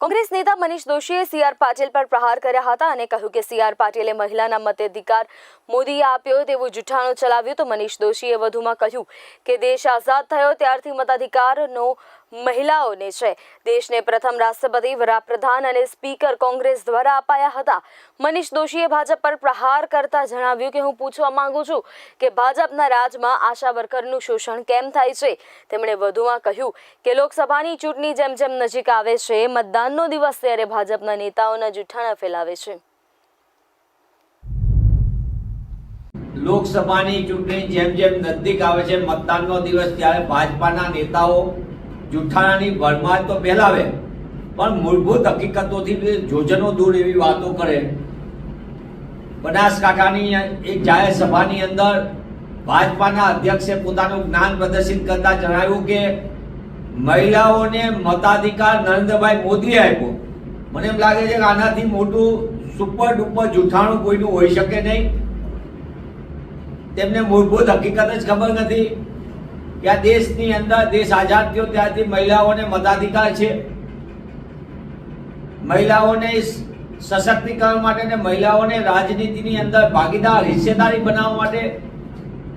કોંગ્રેસ નેતા મનીષ દોશીએ C R Patil પર પ્રહાર કર્યા હતા અને કહ્યું કે સી આર પાટીલે મહિલાના મતાધિકાર મોદીએ આપ્યો તેવું જૂઠાણું ચલાવ્યું તો મનીષ દોશીએ વધુમાં કહ્યું કે દેશ આઝાદ થયો ત્યારથી મતાધિકારનો મહિલાઓને છે. દેશને પ્રથમ રાષ્ટ્રપતિ, વડાપ્રધાન અને સ્પીકર કોંગ્રેસ દ્વારા અપાયા હતા. મનીષ દોશીએ ભાજપ પર પ્રહાર કરતા જણાવ્યું કે, હું પૂછવા માંગુ છું કે ભાજપના રાજમાં આશા વર્કરનું શોષણ કેમ થાય છે? તેમણે વધુમાં કહ્યું કે, લોકસભાની ચૂંટણી જેમ જેમ નજીક આવે છે મતદાનનો દિવસ ત્યારે ભાજપના નેતાઓના જૂઠાણા ફેલાવે છે. લોકસભાની ચૂંટણી જેમ જેમ નજદીક આવે છે, મતદાનનો દિવસ ત્યારે ભાજપાના નેતાઓ જૂઠાણાની ભરમાર તો ફેલાવે, પણ મૂળભૂત હકીકતોથી જોજનો દૂર એવી વાતો કરે. બનાસકાંઠાની એક જાહેર સભાની અંદર ભાજપાના અધ્યક્ષે પોતાનું જ્ઞાન પ્રદર્શિત કરતા જણાવ્યું કે મહિલાઓને મતાધિકાર નરેન્દ્રભાઈ મોદીએ આપ્યો. મને એમ લાગે છે કે આનાથી મોટું સુપર ડુપર જૂઠાણું કોઈનું હોઈ શકે નહીં. તેમને મૂળભૂત હકીકત જ ખબર નથી કે આ દેશની અંદર દેશ આઝાદ થયો ત્યારથી મહિલાઓને મતાધિકાર છે. મહિલાઓને સશક્તિકરણ માટે અને મહિલાઓને રાજનીતિની અંદર ભાગીદાર, હિસ્સેદારી બનાવવા માટે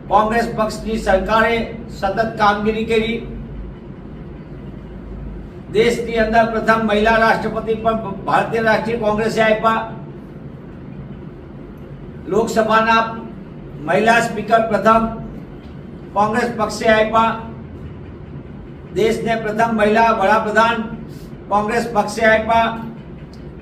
કોંગ્રેસ પક્ષની સરકારે સતત કામગીરી કરી. દેશની અંદર પ્રથમ મહિલા રાષ્ટ્રપતિ પણ ભારતીય રાષ્ટ્રીય કોંગ્રેસે આપ્યા લોકસભાના મહિલા સ્પીકર પ્રથમ કોંગ્રેસ પક્ષે આપ્યા દેશને પ્રથમ મહિલા વડાપ્રધાન કોંગ્રેસ પક્ષે આપ્યા